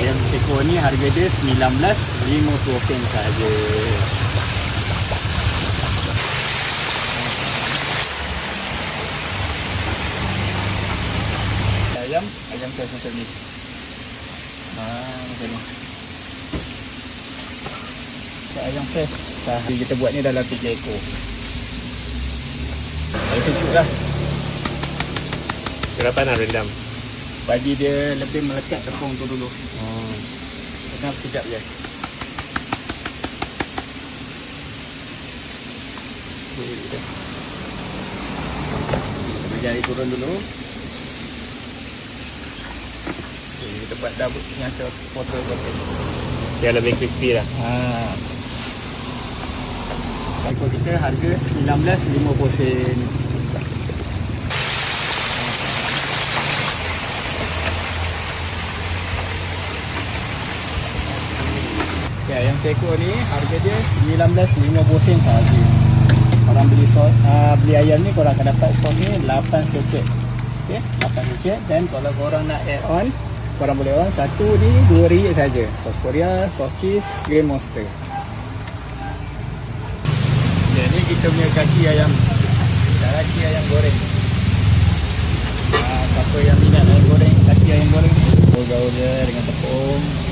Ayam sekor ni harga dia 19.50 sen saja. Ayam, ayam saya macam ni. Ha, macam ni. Ayam fresh. Sehari kita buat ni dalam 3 ekor. Ayam sejuk lah. Berapa nak rendam? Bagi dia lebih melekat tepung tu dulu. Oh. Kena sekejap je. Kita jari turun dulu. Okay, kita buat double yang sepotong-potong. Biar lebih crispy lah. Ha. Ekor kita harga 19.50 Ya, yang seekor ni harga dia 19.50 sen sahaja. Korang beli sos, uh, beli ayam ni korang akan dapat sos ni 8 secet. Okey, 8 secet dan kalau korang nak add on, korang boleh on satu ni 2 ringgit saja. Sos Korea, sos cheese, grey monster. Ya, ni kita punya kaki ayam. Kaki ayam goreng. Ah, siapa yang minat ayam goreng, kaki ayam goreng ni, gaul-gaul je dengan tepung.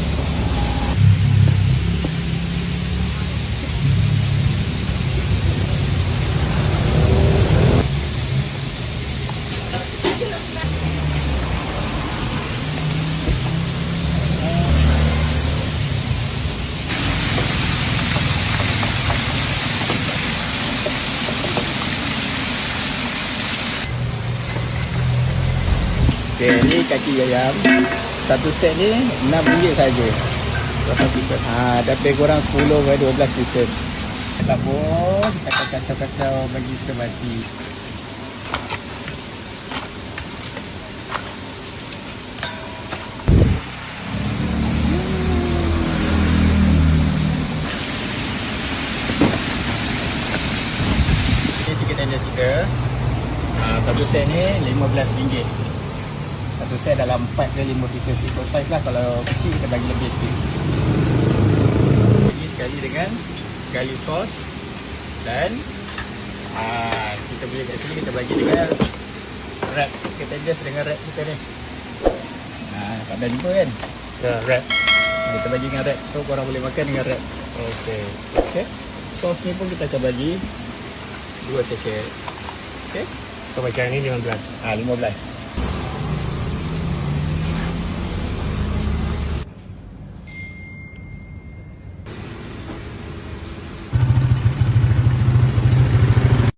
Okey, ni kaki ayam. Satu set ni RM6 saja. Ha, dapat kurang 10 ke 12 pieces. Labur, kita akan kacau-kacau bagi semati. Ini chicken tenders kita. Ha, satu set ni RM15. Satu set dalam 4 ke 5 pieces ikut size lah. Kalau kecil kita bagi lebih sikit. Ini sekali dengan garlic sauce dan aa, kita punya kat sini kita bagi dengan wrap. Kita adjust dengan wrap kita ni. Haa, tak dah jumpa kan? Ya, wrap. kita bagi dengan wrap. So korang boleh makan dengan wrap. Okay. ok sauce ni pun kita akan bagi dua sachet. Ok So macam ni 15. ah 15